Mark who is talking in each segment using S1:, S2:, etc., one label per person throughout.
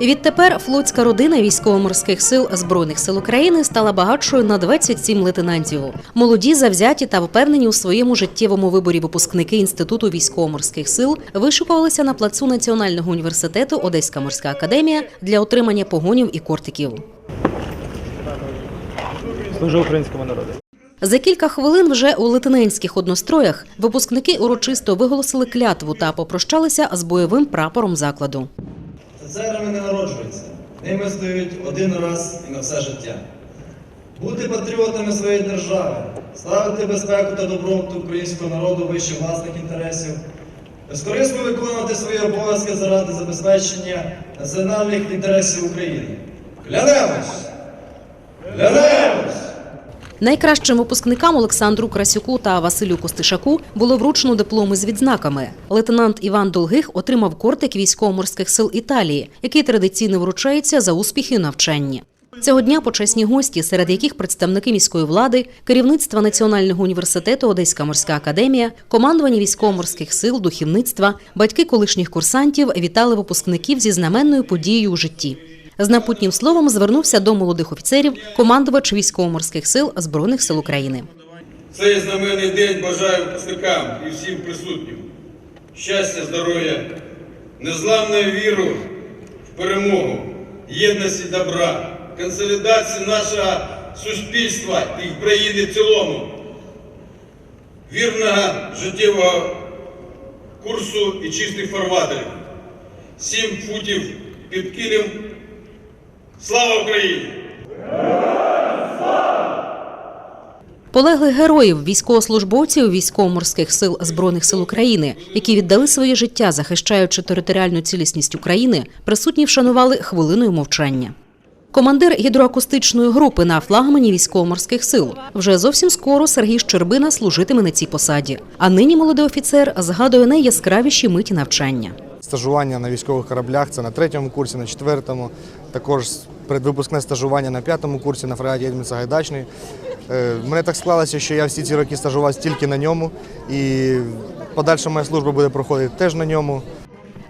S1: Відтепер флотська родина військово-морських сил Збройних сил України стала багатшою на 27 лейтенантів. Молоді, завзяті та впевнені у своєму життєвому виборі випускники Інституту військово-морських сил вишукувалися на плацу Національного університету Одеська морська академія для отримання погонів і кортиків.
S2: Служу українському народу.
S1: За кілька хвилин вже у лейтенантських одностроях випускники урочисто виголосили клятву та попрощалися з бойовим прапором закладу.
S3: Офіцерами не народжуються, ними стають один раз і на все життя. Бути патріотами своєї держави, ставити безпеку та добробут українського народу вище власних інтересів, безкорисно виконувати свої обов'язки заради забезпечення національних інтересів України. Клянемось! Клянемось!
S1: Найкращим випускникам Олександру Красюку та Василю Костишаку було вручено дипломи з відзнаками. Лейтенант Іван Долгих отримав кортик військово-морських сил Італії, який традиційно вручається за успіхи у навчанні. Цього дня почесні гості, серед яких представники міської влади, керівництва Національного університету Одеська морська академія, командування військово-морських сил, духівництва, батьки колишніх курсантів вітали випускників зі знаменною подією у житті. З напутнім словом звернувся до молодих офіцерів командувач військово-морських сил Збройних сил України.
S4: Цей знаменний день бажаю випускникам і всім присутнім щастя, здоров'я, незламної віру в перемогу, єдності добра, консолідації нашого суспільства і країни в цілому, вірного життєвого курсу і чистих фарватерів, сім футів під килем. Слава Україні!
S1: Полеглих героїв, військовослужбовців військово-морських сил Збройних сил України, які віддали своє життя, захищаючи територіальну цілісність України, присутні вшанували хвилиною мовчання. Командир гідроакустичної групи на флагмані військово-морських сил вже зовсім скоро Сергій Щербина служитиме на цій посаді. А нині молодий офіцер згадує найяскравіші миті навчання.
S5: Стажування на військових кораблях це на третьому курсі, на четвертому. Також предвипускне стажування на п'ятому курсі на фрегаті Єдмін Сагайдачний. Е, Мене так склалося, що я всі ці роки стажувався тільки на ньому, і подальша моя служба буде проходити теж на ньому.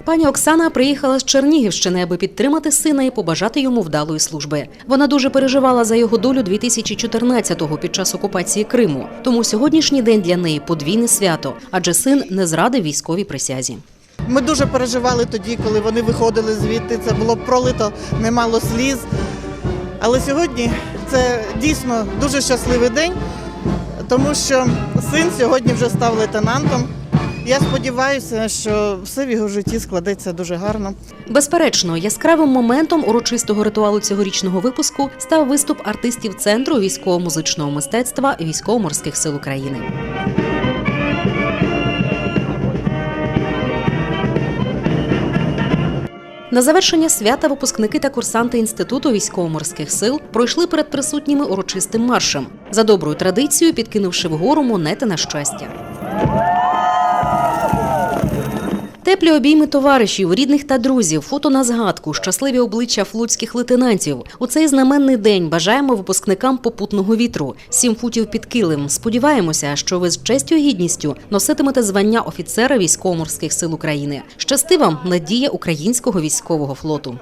S1: Пані Оксана приїхала з Чернігівщини, аби підтримати сина і побажати йому вдалої служби. Вона дуже переживала за його долю 2014-го під час окупації Криму. Тому сьогоднішній день для неї подвійне свято, адже син не зрадив військовій присязі.
S6: Ми дуже переживали тоді, коли вони виходили звідти. Це було пролито немало сліз. Але сьогодні це дійсно дуже щасливий день, тому що син сьогодні вже став лейтенантом. Я сподіваюся, що все в його житті складеться дуже гарно.
S1: Безперечно, яскравим моментом урочистого ритуалу цьогорічного випуску став виступ артистів центру військово-музичного мистецтва військово-морських сил України. На завершення свята випускники та курсанти інституту військово-морських сил пройшли перед присутніми урочистим маршем за доброю традицією, підкинувши вгору монети на щастя. Теплі обійми товаришів, рідних та друзів, фото на згадку, щасливі обличчя флотських лейтенантів. У цей знаменний день бажаємо випускникам попутного вітру, сім футів під килим. Сподіваємося, що ви з честю і гідністю носитимете звання офіцера військово-морських сил України. Щасти вам надія українського військового флоту.